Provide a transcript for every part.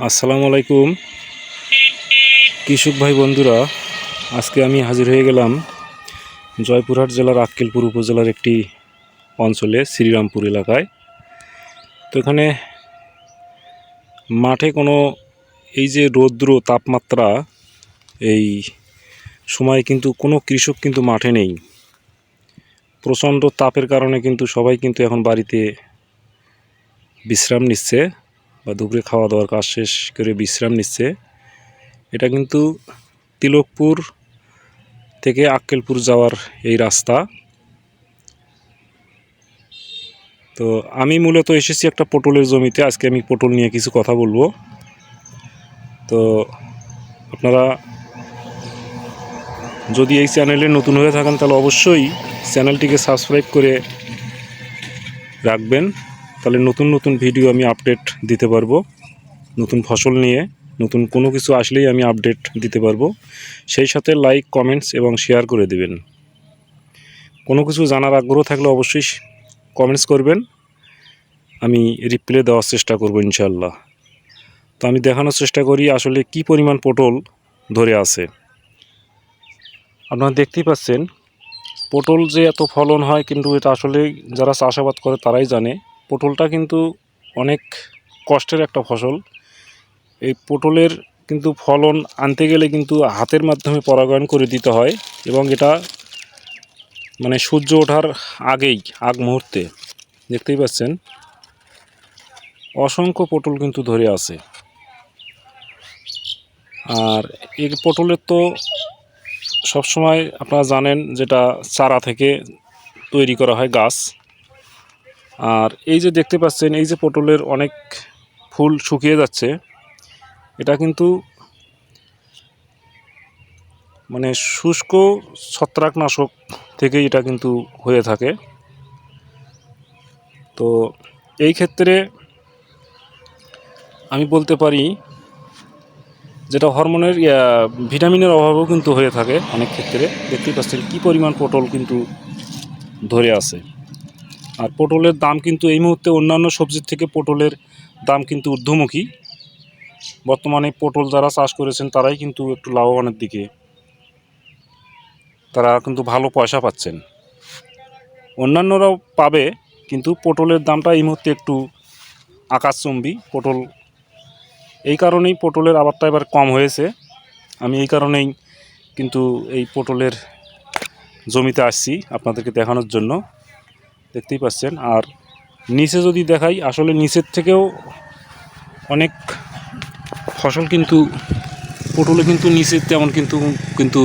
আসসালামু আলাইকুম। কৃষক ভাই বন্ধুরা, আজকে আমি হাজির হয়ে গেলাম জয়পুরহাট জেলার আক্কেলপুর উপজেলার একটি অঞ্চলে, শ্রীরামপুর এলাকায়। তো এখানে মাঠে কোনো এই যে রৌদ্র তাপমাত্রা, এই সময় কিন্তু কোনো কৃষক কিন্তু মাঠে নেই। প্রচণ্ড তাপের কারণে কিন্তু সবাই কিন্তু এখন বাড়িতে বিশ্রাম নিচ্ছে। বা দুপুরে খাওয়া দাওয়ার কাজ শেষ করে বিশ্রাম নিচ্ছে। এটা কিন্তু তিলকপুর থেকে আক্কেলপুর যাওয়ার এই রাস্তা। তো আমি মূলত এসেছি একটা পটলের জমিতে। আজকে আমি পটল নিয়ে কিছু কথা বলব। তো আপনারা যদি এই চ্যানেলে নতুন হয়ে থাকেন, তাহলে অবশ্যই চ্যানেলটিকে সাবস্ক্রাইব করে রাখবেন। তাহলে নতুন নতুন ভিডিও আমি আপডেট দিতে পারব। নতুন ফসল নিয়ে, নতুন কোনো কিছু আসলেই আমি আপডেট দিতে পারব। সেই সাথে লাইক কমেন্টস এবং শেয়ার করে দিবেন। কোনো কিছু জানার আগ্রহ থাকলে অবশ্যই কমেন্টস করবেন। আমি রিপ্লাই দেওয়ার চেষ্টা করব ইনশাল্লাহ তো আমি দেখানোর চেষ্টা করি আসলে কি পরিমাণ পটল ধরে আছে। আপনারা দেখতেই পাচ্ছেন, পটল যে এত ফলন হয়, কিন্তু এটা আসলে যারা চাষাবাদ করে তারাই জানে। পটলটা কিন্তু অনেক কষ্টের একটা ফসল। এই পটলের কিন্তু ফলন আনতে গেলে কিন্তু হাতের মাধ্যমে পরাগায়ন করে দিতে হয় এবং এটা মানে সূর্য ওঠার আগেই, আগ মুহূর্তে। দেখতেই পাচ্ছেন? অসংখ্য পটল কিন্তু ধরে আছে। আর এই পটলের তো সবসময় আপনারা জানেন যেটা চারা থেকে তৈরি করা হয় গাছ। আর এই যে দেখতে পাচ্ছেন, এই যে পটলের অনেক ফুল শুকিয়ে যাচ্ছে, এটা কিন্তু মানে শুষ্ক ছত্রাকনাশক থেকে এটা কিন্তু হয়ে থাকে। তো এই ক্ষেত্রে আমি বলতে পারি যেটা হরমোনের ভিটামিনের অভাবও কিন্তু হয়ে থাকে অনেক ক্ষেত্রে। দেখতেই পাচ্ছেন কী পরিমাণ পটল কিন্তু ধরে আছে। আর পটলের দাম কিন্তু এই মুহূর্তে অন্যান্য সবজির থেকে পটলের দাম কিন্তু ঊর্ধ্বমুখী। বর্তমানে পটল যারা চাষ করেছেন, তারাই কিন্তু একটু লাভবানের দিকে। তারা কিন্তু ভালো পয়সা পাচ্ছেন। অন্যান্যরাও পাবে, কিন্তু পটলের দামটা এই মুহূর্তে একটু আকাশচম্বী পটল। এই কারণেই পটলের আবারটা এবার কম হয়েছে। আমি এই কারণেই কিন্তু এই পটলের জমিতে আসছি আপনাদেরকে দেখানোর জন্য। দেখতেই পাচ্ছেন। আর নিচে যদি দেখাই, আসলে নিচের থেকেও অনেক ফসল কিন্তু, পটলে কিন্তু নিচে তেমন কিন্তু কিন্তু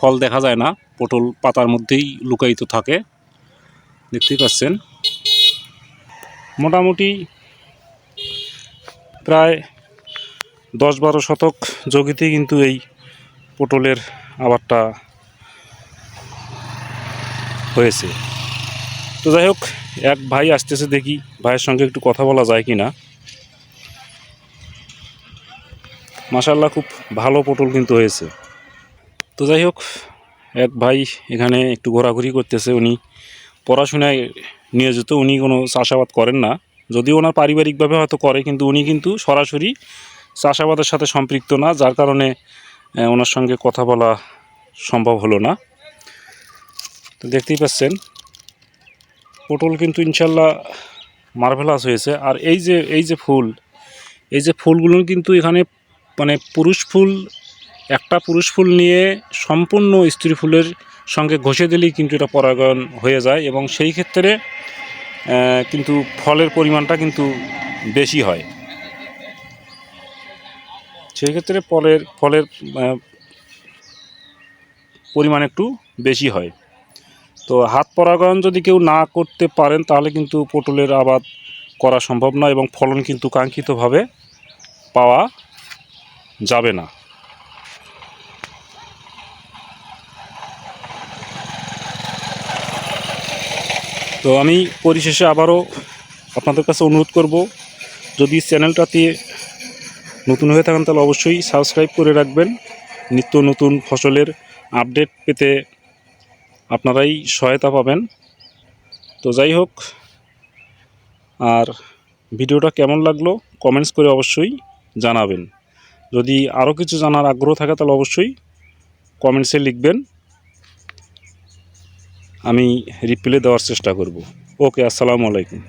ফল দেখা যায় না। পটল পাতার মধ্যেই লুকায়িত থাকে। দেখতেই পাচ্ছেন। মোটামুটি প্রায় দশ বারো শতক জমিতে কিন্তু এই পটলের আবারটা হয়েছে। তো যাই হোক, এক ভাই আসতেছে দেখি, ভাইয়ের সঙ্গে একটু কথা বলা যায় কি না মাসাল্লাহ খুব ভালো পটল কিন্তু হয়েছে। তো যাই হোক, এক ভাই এখানে একটু ঘোরাঘুরি করতেছে, উনি পড়াশোনায় নিয়োজিত, উনি কোনো চাষাবাদ করেন না। যদিও ওনার পারিবারিকভাবে হয়তো করে, কিন্তু উনি কিন্তু সরাসরি চাষাবাদের সাথে সম্পৃক্ত না, যার কারণে ওনার সঙ্গে কথা বলা সম্ভব হলো না। তো দেখতেই পাচ্ছেন, পটল কিন্তু ইনশাল্লাহ মার্ভেলাস হয়েছে। আর এই যে এই যে ফুল, এই যে ফুলগুলো কিন্তু এখানে মানে পুরুষ ফুল, একটা পুরুষ ফুল নিয়ে সম্পূর্ণ স্ত্রী ফুলের সঙ্গে ঘষে দিলেই কিন্তু এটা পরাগায়ন হয়ে যায় এবং সেই ক্ষেত্রে কিন্তু ফলের পরিমাণটা কিন্তু বেশি হয়। সেই ক্ষেত্রে ফলের ফলের পরিমাণ একটু বেশি হয়। তো হাত পরাগায়ন যদি কেউ না করতে পারেন, তাহলে কিন্তু পটলের আবাদ করা সম্ভব নয় এবং ফলন কিন্তু কাঙ্ক্ষিতভাবে পাওয়া যাবে না। তো আমি পরিশেষে আবারও আপনাদের কাছে অনুরোধ করব, যদি চ্যানেলটাতে নতুন হয়ে থাকেন, তাহলে অবশ্যই সাবস্ক্রাইব করে রাখবেন। নিত্য নতুন ফসলের আপডেট পেতে আপনারাই সহায়তা পাবেন। তো যাই হোক, আর ভিডিওটা কেমন লাগল কমেন্টস করে অবশ্যই জানাবেন। যদি আরও কিছু জানার আগ্রহ থাকে তাহলে অবশ্যই কমেন্টসে লিখবেন। আমি রিপ্লাই দেওয়ার চেষ্টা করব। ওকে, আসসালামু আলাইকুম।